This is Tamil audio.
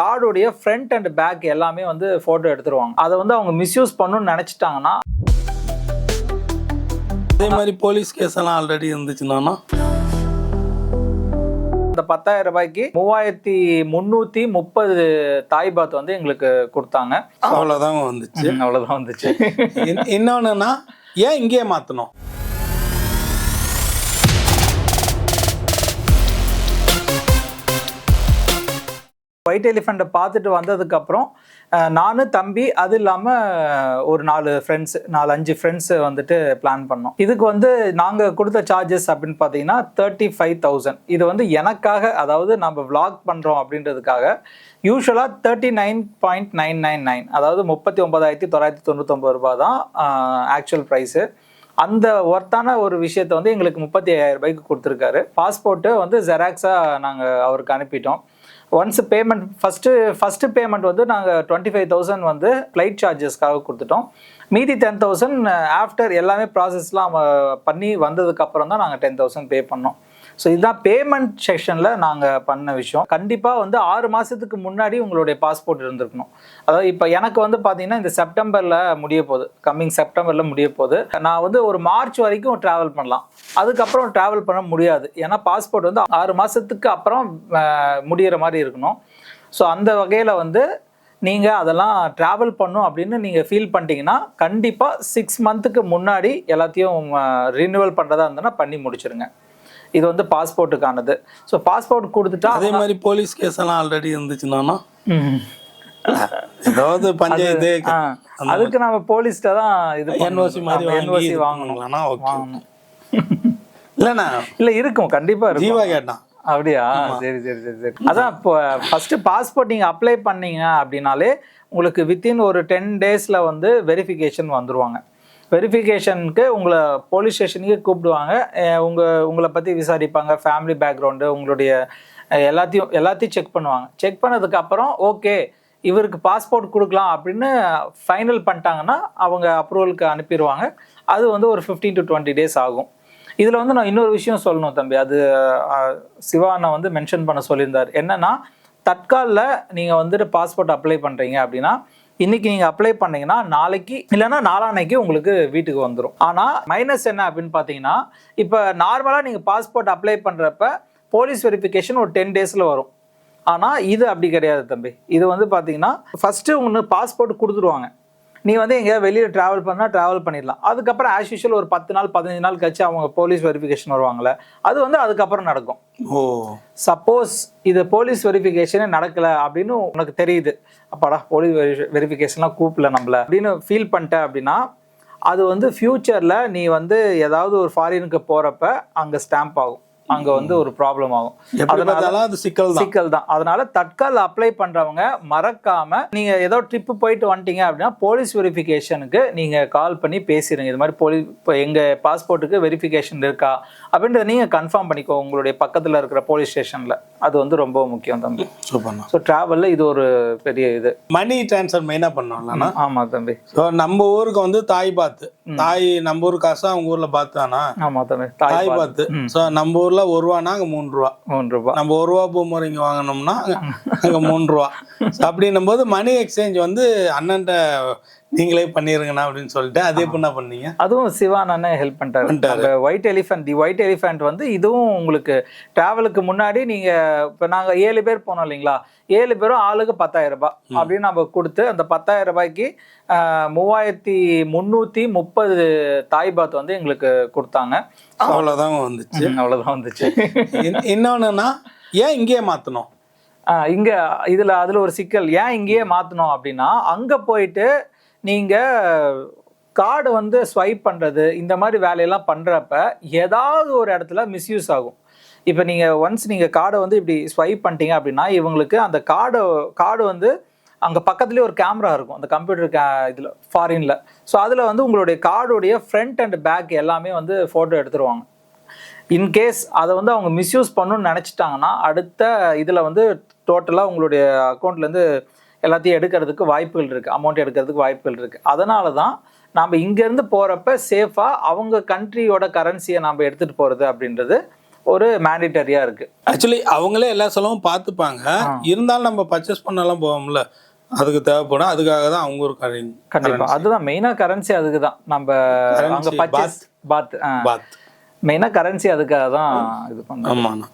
கார்டுடைய ஃப்ரண்ட் அண்ட் பேக் எல்லாமே வந்து ஃபோட்டோ எடுத்துருவாங்க. அதை வந்து அவங்க மிஸ்யூஸ் பண்ணணும்னு நினச்சிட்டாங்கன்னா அதே மாதிரி போலீஸ் கேஸ் எல்லாம் ஆல்ரெடி இருந்துச்சுன்னா இந்த பத்தாயிரம் ரூபாய்க்கு மூவாயிரத்தி முந்நூற்றி முப்பது தாய் பாத் வந்து எங்களுக்கு கொடுத்தாங்க. அவ்வளோதாங்க வந்துச்சு. அவ்வளோதான் வந்துச்சு. இன்- இன்னொன்னுன்னா ஏன் இங்கேயே மாற்றணும் ஒயிட் எலிஃபெண்ட்டை பார்த்துட்டு வந்ததுக்கப்புறம் நானும் தம்பி அது இல்லாமல் ஒரு நாலு ஃப்ரெண்ட்ஸ் நாலு அஞ்சு ஃப்ரெண்ட்ஸு வந்துட்டு பிளான் பண்ணோம். இதுக்கு வந்து நாங்கள் கொடுத்த சார்ஜஸ் அப்படின்னு பார்த்தீங்கன்னா தேர்ட்டி ஃபைவ் தௌசண்ட் இது வந்து எனக்காக அதாவது நம்ம விளாக் பண்ணுறோம் அப்படின்றதுக்காக யூஸ்வலாக thirty nine point nine nine nine அதாவது முப்பத்தி ஒன்பதாயிரத்தி தொள்ளாயிரத்தி தொண்ணூத்தொம்பது ரூபா தான் ஆக்சுவல் ப்ரைஸு அந்த ஒர்த்தான ஒரு விஷயத்தை வந்து எங்களுக்கு முப்பத்தி ஐயாயிரம் ரூபாய்க்கு கொடுத்துருக்காரு. பாஸ்போர்ட்டு வந்து ஜெராக்ஸாக நாங்கள் அவருக்கு அனுப்பிட்டோம். Once payment first first payment வந்து நாங்கள் டுவெண்ட்டி ஃபைவ் தௌசண்ட் வந்து ஃப்ளைட் சார்ஜஸ்க்காக கொடுத்துட்டோம். மீதி டென் தௌசண்ட் ஆஃப்டர் எல்லாமே ப்ராசஸ்லாம் uh, பண்ணி வந்ததுக்கப்புறம் தான் நாங்கள் டென் தௌசண்ட் பே பண்ணோம். ஸோ இதுதான் பேமெண்ட் செக்ஷனில் நாங்கள் பண்ண விஷயம். கண்டிப்பாக வந்து ஆறு மாதத்துக்கு முன்னாடி உங்களுடைய பாஸ்போர்ட் இருந்திருக்கணும். அதாவது இப்போ எனக்கு வந்து பார்த்தீங்கன்னா இந்த செப்டம்பரில் முடிய போகுது. கம்மிங் செப்டம்பரில் முடிய போகுது. நான் வந்து ஒரு மார்ச் வரைக்கும் ட்ராவல் பண்ணலாம். அதுக்கப்புறம் ட்ராவல் பண்ண முடியாது. ஏன்னா பாஸ்போர்ட் வந்து ஆறு மாதத்துக்கு அப்புறம் முடிகிற முடியிற மாதிரி இருக்கணும். ஸோ அந்த வகையில் வந்து நீங்கள் அதெல்லாம் ட்ராவல் பண்ணும் அப்படின்னு நீங்கள் ஃபீல் பண்ணிட்டீங்கன்னா கண்டிப்பாக சிக்ஸ் மந்த்துக்கு முன்னாடி எல்லாத்தையும் ரினியூவல் பண்ணுறதா இருந்ததுன்னா பண்ணி முடிச்சிருங்க. இது வந்து பாஸ்போர்ட்டுக்கானது. ஸோ பாஸ்போர்ட் கொடுத்துட்டா அதே மாதிரி போலீஸ் கேஸ் எல்லாம் ஆல்ரெடி இருந்துச்சுன்னா ஏதாவது பஞ்சாயத்து அதுக்கு நம்ம போலீஸ்ட்ட தான் இது என்ஓசி மாதிரி என்ஓசி வாங்கி வாங்கணும். ஓகே இல்லைண்ணா. இல்ல இருக்கும். கண்டிப்பா இருக்கும். ஜீவா கேட்டான். அப்படியா? சரி சரி சரி சரி. அதான் இப்போ ஃபர்ஸ்ட் பாஸ்போர்ட் நீங்க அப்ளை பண்ணீங்க அப்படின்னாலே உங்களுக்கு வித்தின் ஒரு டென் டேஸ்ல வந்து வெரிஃபிகேஷன் வந்துருவாங்க. வெரிஃபிகேஷனுக்கு உங்களை போலீஸ் ஸ்டேஷனுக்கு கூப்பிடுவாங்க. உங்கள் உங்களை பற்றி விசாரிப்பாங்க. ஃபேமிலி பேக்ரவுண்டு உங்களுடைய எல்லாத்தையும் எல்லாத்தையும் செக் பண்ணுவாங்க. செக் பண்ணதுக்கப்புறம் ஓகே இவருக்கு பாஸ்போர்ட் கொடுக்கலாம் அப்படின்னு ஃபைனல் பண்ணிட்டாங்கன்னா அவங்க அப்ரூவலுக்கு அனுப்பிடுவாங்க. அது வந்து ஒரு 15 டு டுவெண்ட்டி டேஸ் ஆகும். இதில் வந்து நான் இன்னொரு விஷயம் சொல்லணும் தம்பி. அது அஹ், சிவா வந்து மென்ஷன் பண்ண சொல்லியிருந்தார். என்னென்னா தட்காலில் நீங்கள் வந்துட்டு பாஸ்போர்ட் அப்ளை பண்ணுறீங்க அப்படின்னா இன்னைக்கு நீங்கள் அப்ளை பண்ணீங்கன்னா நாளைக்கு இல்லைன்னா நாளான்னைக்கு உங்களுக்கு வீட்டுக்கு வந்துடும் ஆனால் மைனஸ் என்ன அப்படின்னு பார்த்தீங்கன்னா இப்போ நார்மலாக நீங்கள் பாஸ்போர்ட் அப்ளை பண்ணுறப்ப போலீஸ் வெரிஃபிகேஷன் ஒரு டென் டேஸில் வரும். ஆனால் இது அப்படி கிடையாது தம்பி. இது வந்து பார்த்தீங்கன்னா ஃபஸ்ட்டு ஒன்று பாஸ்போர்ட் கொடுத்துருவாங்க. நீ வந்து எங்கேயாவது வெளியில் ட்ராவல் பண்ணால் ட்ராவல் பண்ணிடலாம். அதுக்கப்புறம் ஆஸ் யூஷுவல் ஒரு பத்து நாள் பதினஞ்சு நாள் கழிச்சு அவங்க போலீஸ் வெரிஃபிகேஷன் வருவாங்கல்ல அது வந்து அதுக்கப்புறம் நடக்கும். ஓ. சப்போஸ் இது போலீஸ் வெரிஃபிகேஷனே நடக்கல அப்படின்னு உனக்கு தெரியுது. அப்பாடா போலீஸ் வெரிஃபிகேஷன்லாம் கூப்பிடல நம்மள அப்படின்னு ஃபீல் பண்ணிட்ட அப்படின்னா அது வந்து ஃப்யூச்சரில் நீ வந்து ஏதாவது ஒரு ஃபாரினுக்கு போகிறப்ப அங்கே ஸ்டாம்ப் ஆகும். அங்கே வந்து ஒரு ப்ராப்ளம் ஆகும். பார்த்தாலும் அது சிக்கல் சிக்கல் தான் அதனால தட்கால் அப்ளை பண்றவங்க மறக்காம நீங்க ஏதோ ட்ரிப் போயிட்டு வந்துட்டீங்க அப்படின்னா போலீஸ் வெரிஃபிகேஷனுக்கு நீங்க கால் பண்ணி பேசிடுங்க இது மாதிரி போலீஸ் இப்போ எங்க பாஸ்போர்ட்டுக்கு வெரிஃபிகேஷன் இருக்கா அப்படின்றத நீங்க கன்ஃபார்ம் பண்ணிக்கோ. உங்களுடைய பக்கத்துல இருக்கிற போலீஸ் ஸ்டேஷன்ல அது வந்து ரொம்ப முக்கியம் தம்பி. ஸோ டிராவல்ல இது ஒரு பெரிய இது. மணி டிரான்ஸ்ஃபர் மெயினாக பண்ணோம்லண்ணா ஆமா தம்பி. ஸோ நம்ம ஊருக்கு வந்து தாய் பாத்து. தாய் நம்ம ஊர் காசு அவங்க ஊர்ல பார்த்தானா ஆமா தம்பி. தாய் பாத்து. ஸோ நம்ம ஊர்ல ஒரு ரூபானா அங்க மூணு ரூபா. மூன்று ரூபாய் நம்ம ஒரு ரூபா பூமர் இங்க வாங்கினோம்னா அங்க- மூணு ரூபா. அப்படின்னும் போது மணி எக்ஸ்சேஞ்ச் வந்து அண்ணன்ட்ட நீங்களே பண்ணிருங்கண்ணா அப்படின்னு சொல்லிட்டு அது எப்படி பண்ணீங்க? அதுவும் சிவான் அண்ணன் ஹெல்ப் பண்ணிட்டாரு. White elephant the white elephant வந்து இதுவும் உங்களுக்கு டிராவலுக்கு முன்னாடி நீங்க இப்போ நாங்க ஏழு பேர் போனோம் இல்லைங்களா? ஏழு பேரும் ஆளுக்கு பத்தாயிரம் ரூபாய் அப்படின்னு நம்ம கொடுத்து அந்த பத்தாயிரம் ரூபாய்க்கு மூவாயிரத்தி முந்நூற்றி முப்பது தாய் பாத் வந்து எங்களுக்கு கொடுத்தாங்க. அவ்வளவுதான் வந்துச்சு. அவ்வளோதான் வந்துச்சு. இன்- இன்னொன்னுன்னா ஏன் இங்கேயே ஆஹ், இங்க இதுல அதுல ஒரு சிக்கல். ஏன் இங்கேயே மாத்தணும் அப்படின்னா அங்க போயிட்டு நீங்கள் கார்டு வந்து ஸ்வைப் பண்ணுறது இந்த மாதிரி வேலையெல்லாம் பண்ணுறப்ப ஏதாவது ஒரு இடத்துல மிஸ்யூஸ் ஆகும். இப்போ நீங்கள் ஒன்ஸ் நீங்கள் கார்டை வந்து இப்படி ஸ்வைப் பண்ணிட்டீங்க அப்படின்னா இவங்களுக்கு அந்த கார்டு கார்டு வந்து அங்கே பக்கத்துலேயே ஒரு கேமரா இருக்கும். அந்த கம்ப்யூட்டர் கே இதில் ஃபாரினில் ஸோ அதில் வந்து உங்களுடைய கார்டுடைய ஃப்ரண்ட் அண்ட் பேக் எல்லாமே வந்து ஃபோட்டோ எடுத்துருவாங்க. இன்கேஸ் அதை வந்து அவங்க மிஸ்யூஸ் பண்ணணும்னு நினச்சிட்டாங்கன்னா அடுத்த இதில் வந்து டோட்டலாக உங்களுடைய அக்கௌண்ட்லேருந்து எல்லாத்தையும் எடுக்கிறதுக்கு வாய்ப்புகள் இருக்குது அமௌண்ட் எடுக்கிறதுக்கு வாய்ப்புகள் இருக்குது அதனால தான் நாம் இங்கேருந்து போகிறப்ப சேஃபாக அவங்க கண்ட்ரியோட கரன்சியை நாம் எடுத்துகிட்டு போகிறது அப்படின்றது ஒரு மேண்டிட்டரியா இருக்கு. ஆக்சுவலி அவங்களே எல்லா செலவும் பார்த்துப்பாங்க. இருந்தாலும் நம்ம பர்ச்சேஸ் பண்ணலாம் போவோம்ல. அதுக்கு தேவைப்படும். அதுக்காக தான் அவங்க ஒரு கரண்ட் கண்டிப்பா. அதுதான் மெயினா கரன்சி அதுக்கு தான் நம்ம அங்க பர்ச்சேஸ் பாத் பாத் மெயினா கரன்சி அதுக்காக தான் இது பண்றோம். ஆமாண்ணா